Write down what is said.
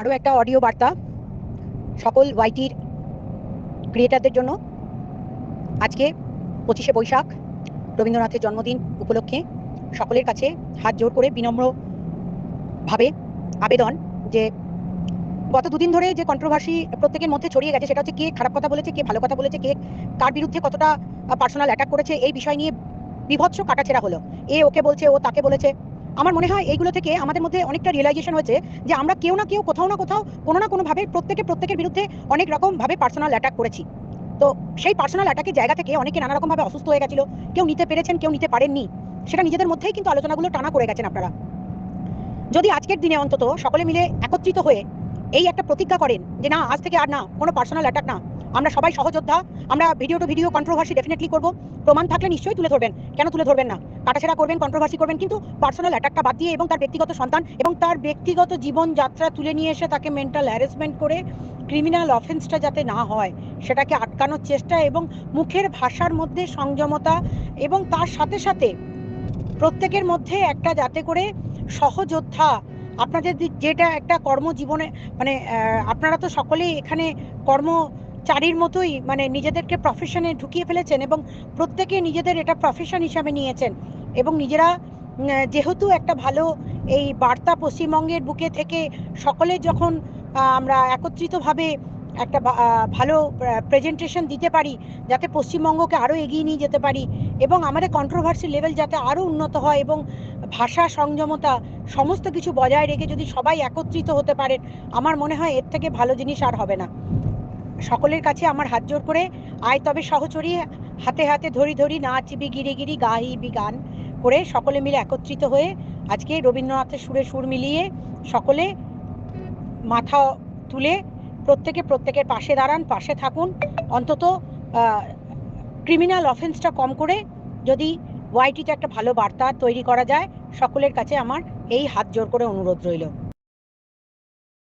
আরও একটা অডিও বার্তা সকল ওয়াইটির ক্রিয়েটারদের জন্য। আজকে পঁচিশে বৈশাখ, রবীন্দ্রনাথের জন্মদিন উপলক্ষে সকলের কাছে হাত জোর করে বিনম্রভাবে আবেদন যে গত দুদিন ধরে যে কন্ট্রোভার্সি প্রত্যেকের মধ্যে ছড়িয়ে গেছে, সেটা হচ্ছে কে খারাপ কথা বলেছে, কে ভালো কথা বলেছে, কে কার বিরুদ্ধে কতটা পার্সোনাল অ্যাটাক করেছে, এই বিষয় নিয়ে বিভৎস কাটাছেড়া হলো। এ ওকে বলছে, ও তাকে বলেছে আমার মনে হয় এইগুলো থেকে আমাদের মধ্যে অনেকটা রিয়েলাইজেশন হয়েছে যে আমরা কেউ না কেউ কোথাও না কোথাও কোনো না কোনোভাবে প্রত্যেকে প্রত্যেকের বিরুদ্ধে অনেক রকম ভাবে পার্সোনাল অ্যাটাক করেছি। তো সেই পার্সোনাল অ্যাটাকের জায়গা থেকে অনেকে নানা রকম ভাবে অসুস্থ হয়ে গেছিল, কেউ নিতে পেরেছেন, কেউ নিতে পারেননি। সেটা নিজেদের মধ্যেই কিন্তু আলোচনাগুলো টানা করে গেছেন আপনারা। যদি আজকের দিনে অন্তত সকলে মিলে একত্রিত হয়ে এই একটা প্রতিজ্ঞা করেন যে না, আজ থেকে আর না, কোনো পার্সোনাল অ্যাটাক না আমরা সবাই সহযোদ্ধা, আমরা video to video controversy definitely করব। প্রমাণ থাকলে নিশ্চয়ই তুলে ধরবেন। কেন তুলে ধরবেন না? কাটাছেড়া করবেন কন্ট্রোভার্সি করবেন, কিন্তু পার্সোনাল অ্যাটাকটা বাদ দিয়ে এবং তার ব্যক্তিগত সন্তান এবং তার ব্যক্তিগত জীবনযাত্রা তুলে নিয়ে এসে তাকে মেন্টাল হ্যারাসমেন্ট করে ক্রিমিনাল অফেন্সটা যাতে না হয়, সেটাকে আটকানোর চেষ্টা এবং মুখের ভাষার মধ্যে সংযমতা এবং তার সাথে সাথে প্রত্যেকের মধ্যে একটা যাতে করে সহযোদ্ধা। আপনাদের যেটা একটা কর্মজীবনে মানে আপনারা তো সকলেই এখানে কর্মচারীর মতোই মানে নিজেদেরকে প্রফেশনে ঢুকিয়ে ফেলেছেন এবং প্রত্যেকে নিজেদের এটা প্রফেশন হিসাবে নিয়েছেন। এবং নিজেরা যেহেতু একটা ভালো এই বার্তা পশ্চিমবঙ্গের বুকে থেকে সকলে যখন আমরা একত্রিতভাবে একটা ভালো প্রেজেন্টেশন দিতে পারি, যাতে পশ্চিমবঙ্গকে আরও এগিয়ে নিয়ে যেতে পারি এবং আমাদের কন্ট্রোভার্সি লেভেল যাতে আরও উন্নত হয় এবং ভাষা সংযমতা সমস্ত কিছু বজায় রেখে যদি সবাই একত্রিত হতে পারেন, আমার মনে হয় এর থেকে ভালো জিনিস আর হবে না। সকলের কাছে আমার হাত জোর করে আয়, তবে সহচরী হাতে হাতে ধরি ধরি নাচবি গিরি গিরি গাইবি গান করে সকলে মিলে একত্রিত হয়ে আজকে রবীন্দ্রনাথের সুরে সুর মিলিয়ে সকলে মাথা তুলে প্রত্যেকে প্রত্যেকের পাশে দাঁড়ান, পাশে থাকুন। অন্তত ক্রিমিনাল অফেন্সটা কম করে যদি ওয়াইটিতে একটা ভালো বার্তা তৈরি করা যায়, সকলের কাছে আমার এই হাত জোর করে অনুরোধ রইল।